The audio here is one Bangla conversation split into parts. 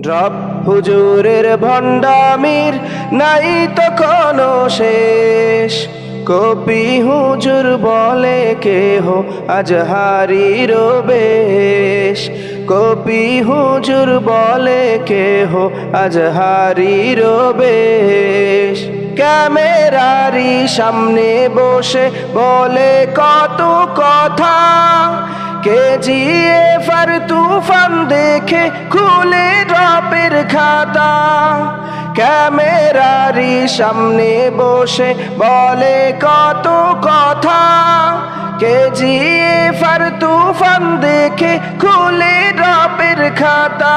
ড্রপ। হুজুরের ভণ্ডামির নাই তো শেষ। কপি হুজুর বলে কেহ আজ হারির বেশ। কপি হুজুর বলে কেহ আজ হারির বেশ। ক্যামেরারি সামনে বসে বলে কত কথা। কেজিএফ আর তুফান দেখে খুলে ড্রপের খাতা। ক্যামেরারি সামনে বসে বলে কত কথা। কেজিএফ আর তুফান দেখে খুলে ড্রপের খাতা।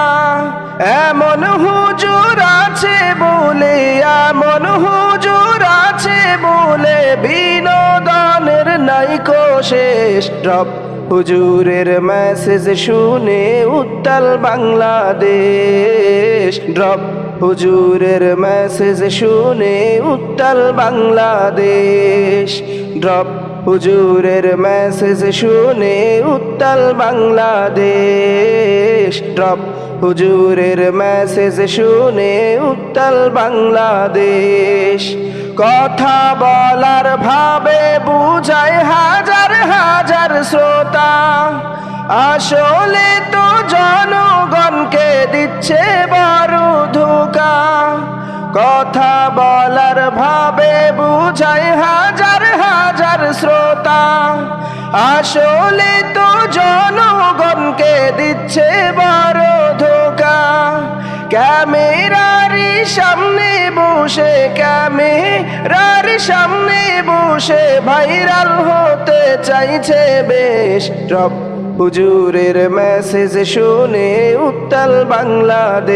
এমন হুজুর আছে বলে, এমন হুজুর আছে বলে, বিনোদনের নাইকো শেষ ড্রপ। হুজুরের মেসেজ শুনে উত্তাল বাংলাদেশ। ড্রপ হুজুরের মেসেজ শুনে উত্তাল বাংলাদেশ। ড্রপ হুজুরের মেসেজ শুনে উত্তাল বাংলাদেশ। ড্রপ হুজুরের মেসেজ শুনে উত্তাল বাংলাদেশ। কথা বলার ভাবে বুঝায় হাজার হাজার শ্রোতা। আসলে তো জনগণকে দিচ্ছে বড় ধোকা কথা বলার ভাবে বুঝায় হাজার হাজার শ্রোতা। আসলে তো জনগণকে দিচ্ছে বড় ধোকা ক্যামেরারি সামনে বসে, ক্যামেরার সামনে বসে ভাইরাল হতে চাইছে বেশ হুজুরের মেসেজ শুনে উত্তাল বাংলাদেশ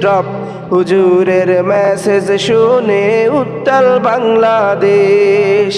ড্রপ হুজুরের মেসেজ শুনে উত্তাল বাংলাদেশ।